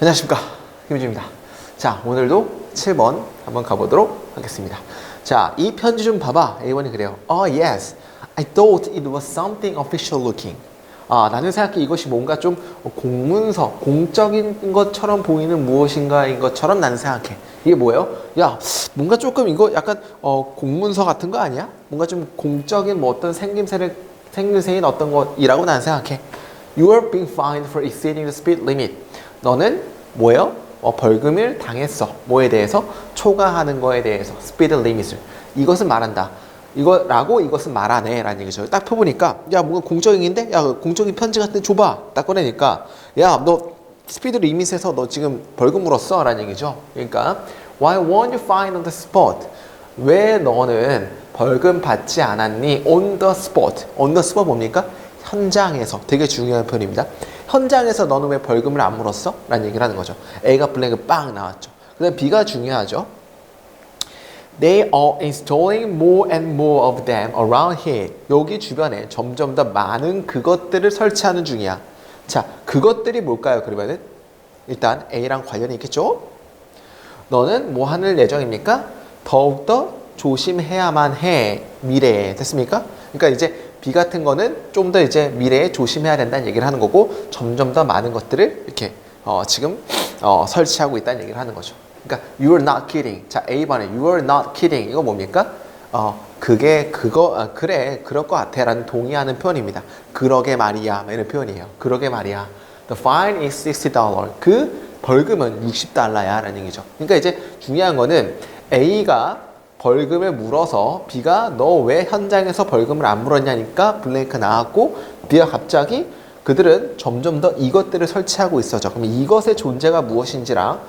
안녕하십니까. 김주입니다. 자 오늘도 7번 한번 가보도록 하겠습니다. 자이 편지 좀 봐봐. A1이 그래요. Oh yes. I thought it was something official looking. 아 나는 생각해 이것이 뭔가 좀 공문서 공적인 것처럼 보이는 무엇인가인 것처럼 나는 생각해. 이게 뭐예요? 야 뭔가 조금 이거 약간 어, 공문서 같은 거 아니야? 뭔가 좀 공적인 뭐 어떤 생김새를 생김새인 어떤 것이라고 나는 생각해. You are being fined for exceeding the speed limit. 너는 뭐예요? 어, 벌금을 당했어. 뭐에 대해서? 초과하는 거에 대해서. speed limit을. 이것은 말한다. 이거라고 이것은 말하네. 라는 얘기죠. 딱 펴보니까, 야, 뭔가 공적인데? 야, 공적인 편지 같은 데 줘봐. 딱 꺼내니까, 야, 너 스피드 리밋에서 너 지금 벌금 물었어. 라는 얘기죠. 그러니까, why weren't you fined on the spot? 왜 너는 벌금 받지 않았니? on the spot. on the spot 뭡니까? 현장에서 되게 중요한 표현입니다. 현장에서 너는 왜 벌금을 안 물었어? 라는 얘기를 하는 거죠. A가 블랭크 빵 나왔죠. 그 다음 B가 중요하죠. They are installing more and more of them around here. 여기 주변에 점점 더 많은 그것들을 설치하는 중이야. 자, 그것들이 뭘까요? 그러면은 일단 A랑 관련이 있겠죠? 너는 뭐 하는 예정입니까? 더욱더 조심해야만 해. 미래에. 됐습니까? 그러니까 이제 B 같은 거는 좀 더 이제 미래에 조심해야 된다는 얘기를 하는 거고 점점 더 많은 것들을 이렇게 어, 지금 어, 설치하고 있다는 얘기를 하는 거죠. 그러니까 you are not kidding. 자, A번에 you are not kidding. 이거 뭡니까? 어, 그게 그거 아, 그래 그럴 것 같아라는 동의하는 표현입니다. 그러게 말이야 뭐 이런 표현이에요. 그러게 말이야. The fine is 60달러. 그 벌금은 60달러야라는 얘기죠. 그러니까 이제 중요한 거는 A가 벌금을 물어서 B가 너 왜 현장에서 벌금을 안 물었냐니까 블랭크 나왔고 B가 갑자기 그들은 점점 더 이것들을 설치하고 있어져. 그럼 이것의 존재가 무엇인지랑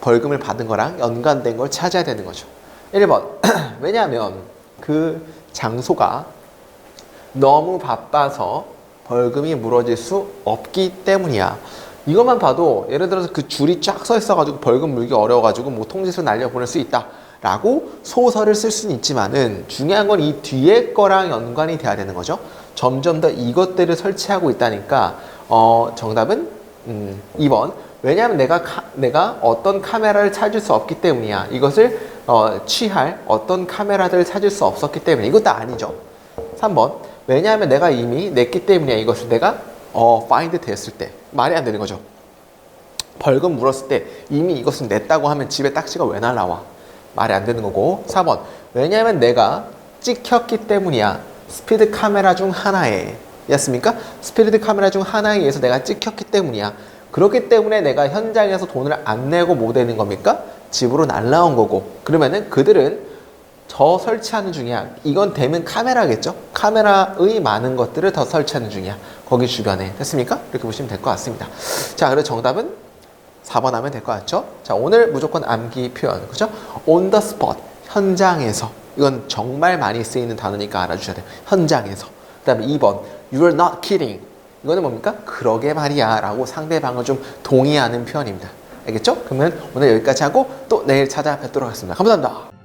벌금을 받은 거랑 연관된 걸 찾아야 되는 거죠. 1번. 왜냐하면 그 장소가 너무 바빠서 벌금이 물어질 수 없기 때문이야. 이것만 봐도 예를 들어서 그 줄이 쫙 서 있어가지고 벌금 물기 어려워가지고 뭐 통지서 날려 보낼 수 있다. 라고 소설을 쓸 수는 있지만은 중요한 건 이 뒤에 거랑 연관이 돼야 되는 거죠. 점점 더 이것들을 설치하고 있다니까 어, 정답은 음, 2번. 왜냐하면 내가 카- 내가 어떤 카메라를 찾을 수 없기 때문이야. 이것을 어, 취할 어떤 카메라들을 찾을 수 없었기 때문에 이것도 아니죠. 3번. 왜냐하면 내가 이미 냈기 때문이야. 이것을 내가 어, find 됐을 때 말이 안 되는 거죠. 벌금 물었을 때 이미 이것을 냈다고 하면 집에 딱지가 왜 날라와? 말이 안 되는 거고. 4번. 왜냐하면 내가 찍혔기 때문이야. 스피드 카메라 중 하나에. 였습니까? 스피드 카메라 중 하나에 의해서 내가 찍혔기 때문이야. 그렇기 때문에 내가 현장에서 돈을 안 내고 못 되는 겁니까? 집으로 날라온 거고. 그러면은 그들은 저 설치하는 중이야. 이건 되면 카메라겠죠? 카메라의 많은 것들을 더 설치하는 중이야. 거기 주변에. 됐습니까? 이렇게 보시면 될 것 같습니다. 자 그래서 정답은 4번 하면 될 것 같죠? 자, 오늘 무조건 암기 표현. 그죠? on the spot. 현장에서. 이건 정말 많이 쓰이는 단어니까 알아주셔야 돼요. 현장에서. 그 다음에 2번. You are not kidding. 이거는 뭡니까? 그러게 말이야. 라고 상대방을 좀 동의하는 표현입니다. 알겠죠? 그러면 오늘 여기까지 하고 또 내일 찾아뵙도록 하겠습니다. 감사합니다.